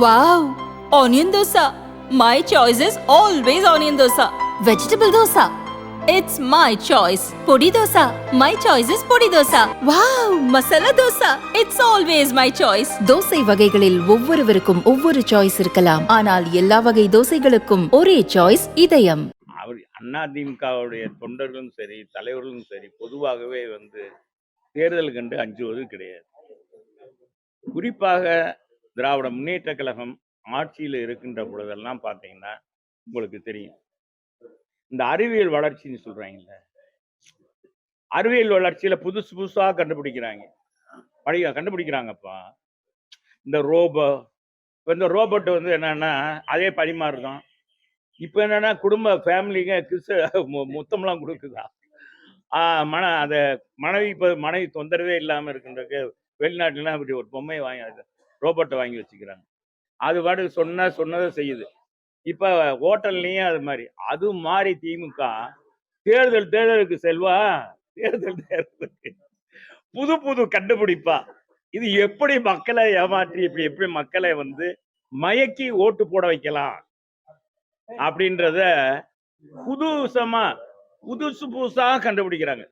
Wow! Onion dosa. My choice is always onion dosa. Vegetable dosa. It's my choice. Podi dosa. My choice is podi dosa. Wow! Masala dosa. It's always my choice. Dosa வகைகளில் ஒவ்வொருவருக்கும் ஒவ்வொரு choice இருக்கலாம் ஆனால் எல்லா வகை தோசைகளுக்கும் ஒரே choice இதயம் அவர் அதிமுகவுடைய தொண்டர்களும் சரி தலைவர்களும் சரி பொதுவாகவே வந்து தேர்தல் கண்டு அஞ்சுவது கிடையாது குறிப்பாக திராவிட முன்னேற்ற கழகம் ஆட்சியில் இருக்கின்ற பொழுதெல்லாம் பார்த்தீங்கன்னா உங்களுக்கு தெரியும். இந்த அறிவியல் வளர்ச்சின்னு சொல்றாங்கல்ல. அறிவியல் வளர்ச்சியில புதுசு புதுசா கண்டுபிடிக்கிறாங்க. படி கண்டுபிடிக்கிறாங்கப்பா. இந்த ரோபோ இப்போ இந்த ரோபோட் வந்து என்னன்னா அதே பரிமாறு தான் இப்போ என்னன்னா குடும்ப ஃபேமிலிங்க கிறிஸ்து மு- முத்தம்லாம் கொடுக்குதா? ஆஹ் மன அதை மனைவி இப்போ மனைவி தொந்தரவே இல்லாமல் இருக்கின்றதுக்கு வெளிநாட்டுலாம் இப்படி ஒரு பொம்மையை வாங்கி ரோபோட்டை வாங்கி வச்சுக்கிறாங்க. அது பாட்டுக்கு சொன்ன சொன்னதை செய்யுது. இப்போ ஹோட்டல்லையும் அது மாதிரி. அது மாதிரி திமுக தேர்தல் தேர்தலுக்கு செல்வா? தேர்தல் தேர்தலுக்கு. புது புது கண்டுபிடிப்பா. இது எப்படி மக்களை ஏமாற்றி இப்படி எப்படி மக்களை வந்து மயக்கி ஓட்டு போட வைக்கலாம் அப்படின்றத புதுசமா புதுசு புதுசா கண்டுபிடிக்கிறாங்க.